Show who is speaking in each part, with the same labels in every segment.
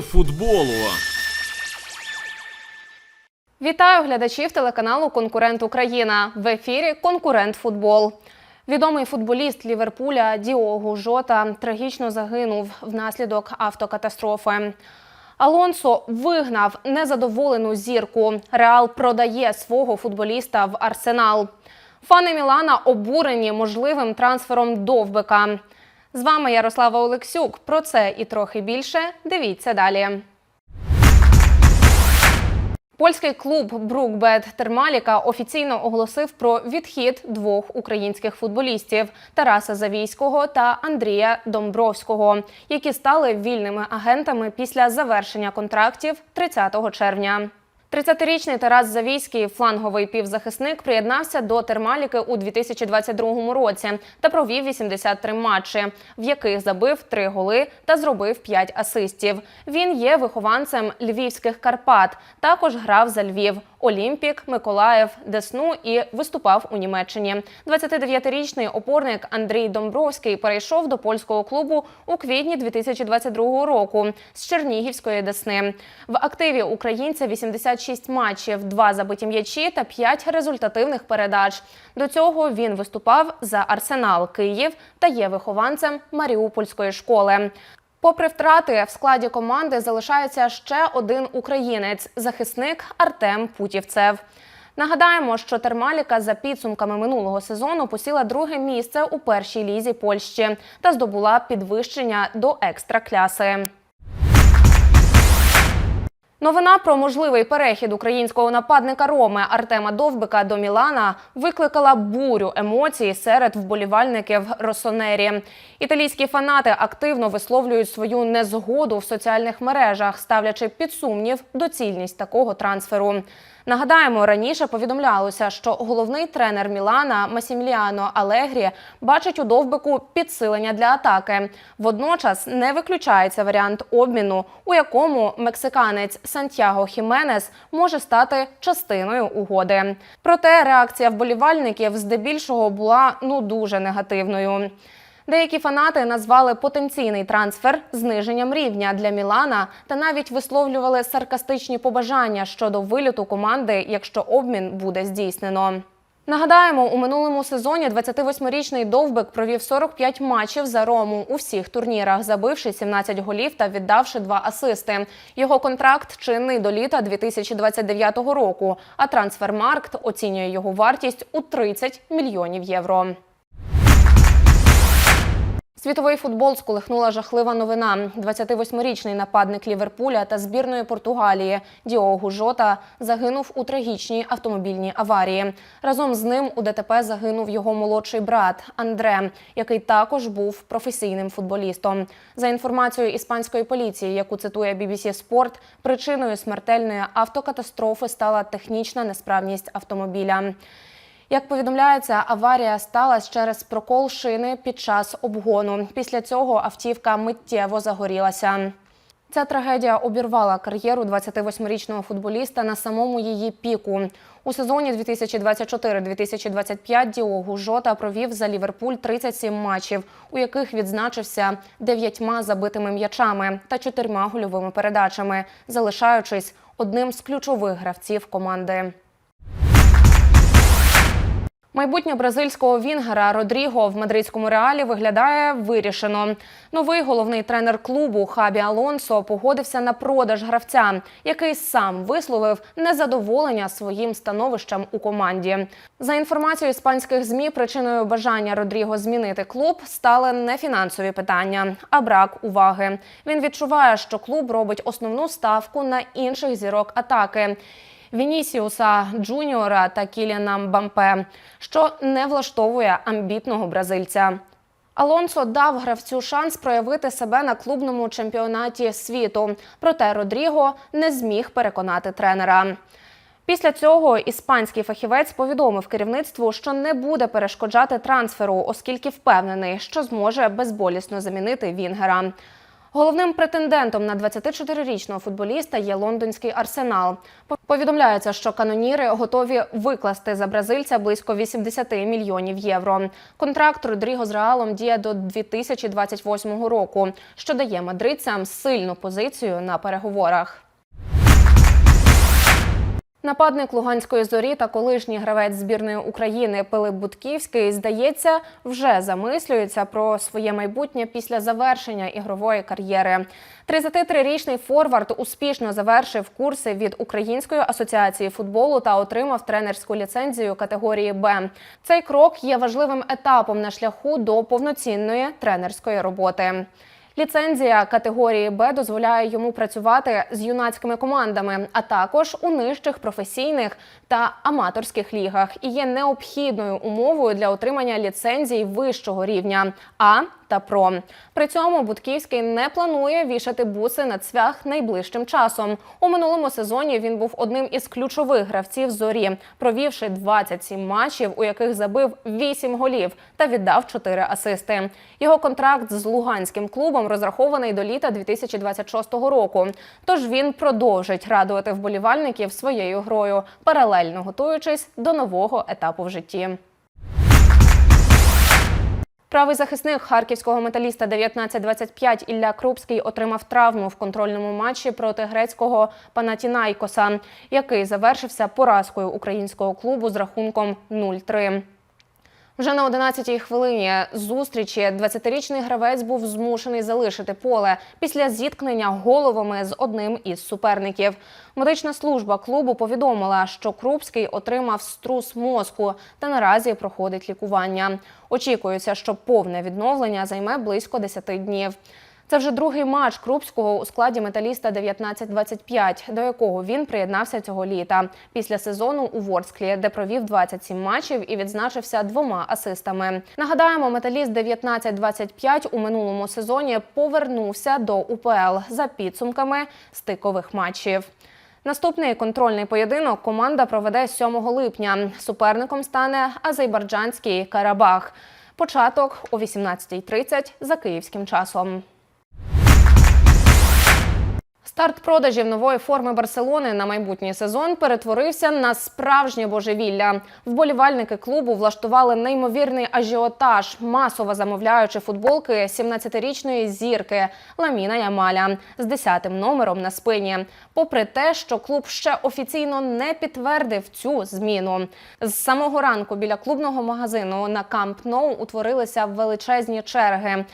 Speaker 1: Футболу.
Speaker 2: Вітаю глядачів телеканалу Конкурент Україна в ефірі Конкурент Футбол. Відомий футболіст Ліверпуля Діогу Жота трагічно загинув внаслідок автокатастрофи. Алонсо вигнав незадоволену зірку. Реал продає свого футболіста в арсенал. Фани Мілана обурені можливим трансфером Довбика. З вами Ярослава Олексюк. Про це і трохи більше. Дивіться далі. Польський клуб Брукбет Термаліка офіційно оголосив про відхід двох українських футболістів Тараса Завійського та Андрія Домбровського, які стали вільними агентами після завершення контрактів 30 червня. 30-річний Тарас Завійський, фланговий півзахисник, приєднався до Термаліки у 2022 році та провів 83 матчі, в яких забив 3 голи та зробив 5 асистів. Він є вихованцем львівських Карпат. Також грав за Львів, Олімпік, Миколаїв, Десну і виступав у Німеччині. 29-річний опорник Андрій Домбровський перейшов до польського клубу у квітні 2022 року з Чернігівської Десни. В активі українця 86 матчів, 2 забиті м'ячі та 5 результативних передач. До цього він виступав за Арсенал Київ та є вихованцем Маріупольської школи. Попри втрати, в складі команди залишається ще один українець захисник Артем Путівцев. Нагадаємо, що Термаліка за підсумками минулого сезону посіла друге місце у першій лізі Польщі та здобула підвищення до екстракляси. Новина про можливий перехід українського нападника Роми Артема Довбика до Мілана викликала бурю емоцій серед вболівальників Росонері. Італійські фанати активно висловлюють свою незгоду в соціальних мережах, ставлячи під сумнів доцільність такого трансферу. Нагадаємо, раніше повідомлялося, що головний тренер Мілана Масіміліано Алегрі бачить у довбику підсилення для атаки. Водночас не виключається варіант обміну, у якому мексиканець Сантьяго Хіменес може стати частиною угоди. Проте реакція вболівальників здебільшого була ну дуже негативною. Деякі фанати назвали потенційний трансфер зниженням рівня для Мілана та навіть висловлювали саркастичні побажання щодо виліту команди, якщо обмін буде здійснено. Нагадаємо, у минулому сезоні 28-річний Довбик провів 45 матчів за Рому у всіх турнірах, забивши 17 голів та віддавши два асисти. Його контракт чинний до літа 2029 року. А трансфермаркт оцінює його вартість у 30 мільйонів євро. Світовий футбол сколихнула жахлива новина. 28-річний нападник Ліверпуля та збірної Португалії Діогу Жота загинув у трагічній автомобільній аварії. Разом з ним у ДТП загинув його молодший брат Андре, який також був професійним футболістом. За інформацією іспанської поліції, яку цитує BBC Sport, причиною смертельної автокатастрофи стала технічна несправність автомобіля. Як повідомляється, аварія сталася через прокол шини під час обгону. Після цього автівка миттєво загорілася. Ця трагедія обірвала кар'єру 28-річного футболіста на самому її піку. У сезоні 2024-2025 Діогу Жота провів за Ліверпуль 37 матчів, у яких відзначився дев'ятьма забитими м'ячами та чотирма гольовими передачами, залишаючись одним з ключових гравців команди. Майбутнє бразильського вінгера Родріго в мадридському реалі виглядає вирішено. Новий головний тренер клубу Хабі Алонсо погодився на продаж гравця, який сам висловив незадоволення своїм становищем у команді. За інформацією іспанських змі, причиною бажання Родріго змінити клуб стали не фінансові питання, а брак уваги. Він відчуває, що клуб робить основну ставку на інших зірок атаки. Вінісіуса Джуніора та Кіліана Бампе, що не влаштовує амбітного бразильця. Алонсо дав гравцю шанс проявити себе на клубному чемпіонаті світу, проте Родріго не зміг переконати тренера. Після цього іспанський фахівець повідомив керівництву, що не буде перешкоджати трансферу, оскільки впевнений, що зможе безболісно замінити Вінгера. Головним претендентом на 24-річного футболіста є лондонський арсенал. Повідомляється, що каноніри готові викласти за бразильця близько 80 мільйонів євро. Контракт Родріго з Реалом діє до 2028 року, що дає мадридцям сильну позицію на переговорах. Нападник Луганської зорі та колишній гравець збірної України Пилип Будківський, здається, вже замислюється про своє майбутнє після завершення ігрової кар'єри. 33-річний форвард успішно завершив курси від Української асоціації футболу та отримав тренерську ліцензію категорії Б. Цей крок є важливим етапом на шляху до повноцінної тренерської роботи. Ліцензія категорії Б дозволяє йому працювати з юнацькими командами, а також у нижчих професійних та аматорських лігах і є необхідною умовою для отримання ліцензій вищого рівня А та ПРО. При цьому Будківський не планує вішати буси на цвях найближчим часом. У минулому сезоні він був одним із ключових гравців зорі, провівши 27 матчів, у яких забив 8 голів та віддав 4 асисти. Його контракт з луганським клубом розрахований до літа 2026 року. Тож він продовжить радувати вболівальників своєю грою, паралельно готуючись до нового етапу в житті. Правий захисник харківського металіста 1925 Ілля Крупський отримав травму в контрольному матчі проти грецького Панатінайкоса, який завершився поразкою українського клубу з рахунком 0-3. Вже на 11-й хвилині зустрічі 20-річний гравець був змушений залишити поле після зіткнення головами з одним із суперників. Медична служба клубу повідомила, що Крупський отримав струс мозку та наразі проходить лікування. Очікується, що повне відновлення займе близько 10 днів. Це вже другий матч Крупського у складі металіста 1925, до якого він приєднався цього літа після сезону у Ворсклі, де провів 27 матчів і відзначився двома асистами. Нагадаємо, металіст 1925 у минулому сезоні повернувся до УПЛ за підсумками стикових матчів. Наступний контрольний поєдинок команда проведе 7 липня. Суперником стане азербайджанський Карабах. Початок о 18.30 за київським часом. Старт продажів нової форми Барселони на майбутній сезон перетворився на справжнє божевілля. Вболівальники клубу влаштували неймовірний ажіотаж, масово замовляючи футболки 17-річної зірки Ламіна Ямаля з 10-тим номером на спині. Попри те, що клуб ще офіційно не підтвердив цю зміну. З самого ранку біля клубного магазину на Камп Ноу утворилися величезні черги.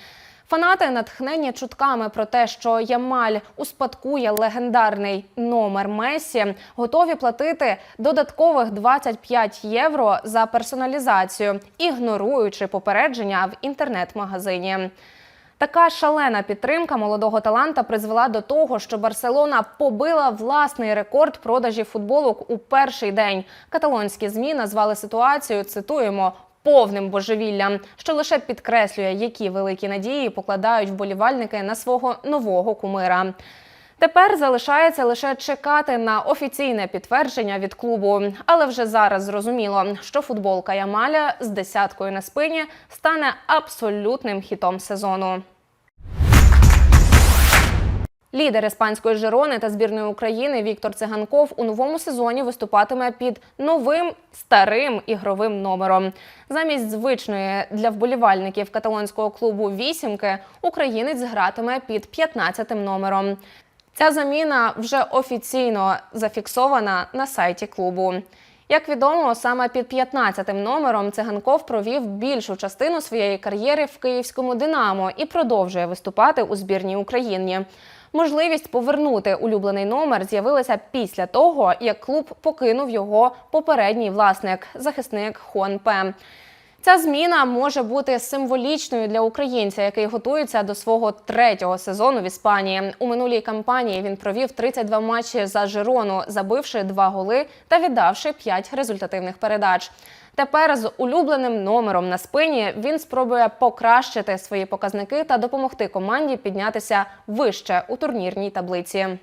Speaker 2: Фанати, натхнені чутками про те, що Ямаль успадкує легендарний номер Месі, готові платити додаткових 25 євро за персоналізацію, ігноруючи попередження в інтернет-магазині. Така шалена підтримка молодого таланта призвела до того, що Барселона побила власний рекорд продажів футболок у перший день. Каталонські змі назвали ситуацію. Цитуємо повним божевіллям, що лише підкреслює, які великі надії покладають вболівальники на свого нового кумира. Тепер залишається лише чекати на офіційне підтвердження від клубу. Але вже зараз зрозуміло, що футболка Ямаля з десяткою на спині стане абсолютним хітом сезону. Лідер іспанської Жирони та збірної України Віктор Циганков у новому сезоні виступатиме під новим старим ігровим номером. Замість звичної для вболівальників каталонського клубу вісімки українець гратиме під 15-тим номером. Ця заміна вже офіційно зафіксована на сайті клубу. Як відомо, саме під 15-тим номером циганков провів більшу частину своєї кар'єри в київському Динамо і продовжує виступати у збірній Україні. Можливість повернути улюблений номер з'явилася після того, як клуб покинув його попередній власник, захисник Хон Пе. Ця зміна може бути символічною для українця, який готується до свого третього сезону в Іспанії. У минулій кампанії він провів 32 матчі за Жирону, забивши два голи та віддавши 5 результативних передач. Тепер з улюбленим номером на спині він спробує покращити свої показники та допомогти команді піднятися вище у турнірній таблиці.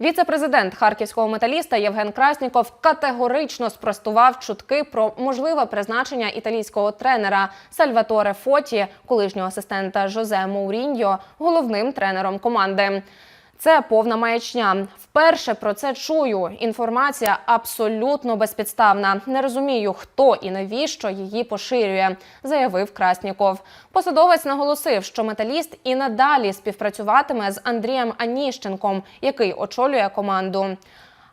Speaker 2: Віце-президент харківського металіста Євген Красніков категорично спростував чутки про можливе призначення італійського тренера Сальваторе Фоті, колишнього асистента Жозе Моуріньо, головним тренером команди. Це повна маячня. Вперше про це чую. Інформація абсолютно безпідставна. Не розумію, хто і навіщо її поширює, заявив Красніков. Посадовець наголосив, що металіст і надалі співпрацюватиме з Андрієм Аніщенком, який очолює команду.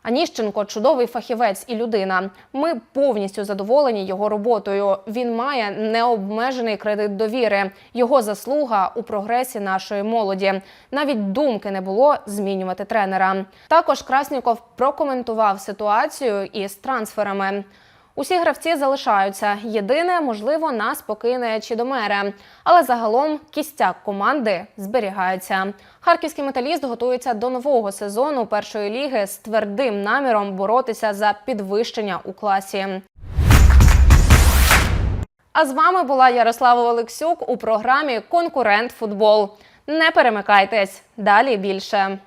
Speaker 2: Аніщенко чудовий фахівець і людина. Ми повністю задоволені його роботою. Він має необмежений кредит довіри. Його заслуга у прогресі нашої молоді. Навіть думки не було змінювати тренера. Також Красніков прокоментував ситуацію із трансферами. Усі гравці залишаються. Єдине, можливо, нас покине Чідомере. Але загалом кістяк команди зберігається. Харківський металіст готується до нового сезону першої ліги з твердим наміром боротися за підвищення у класі. А з вами була Ярослава Олексюк у програмі Конкурент Футбол. Не перемикайтесь, далі більше.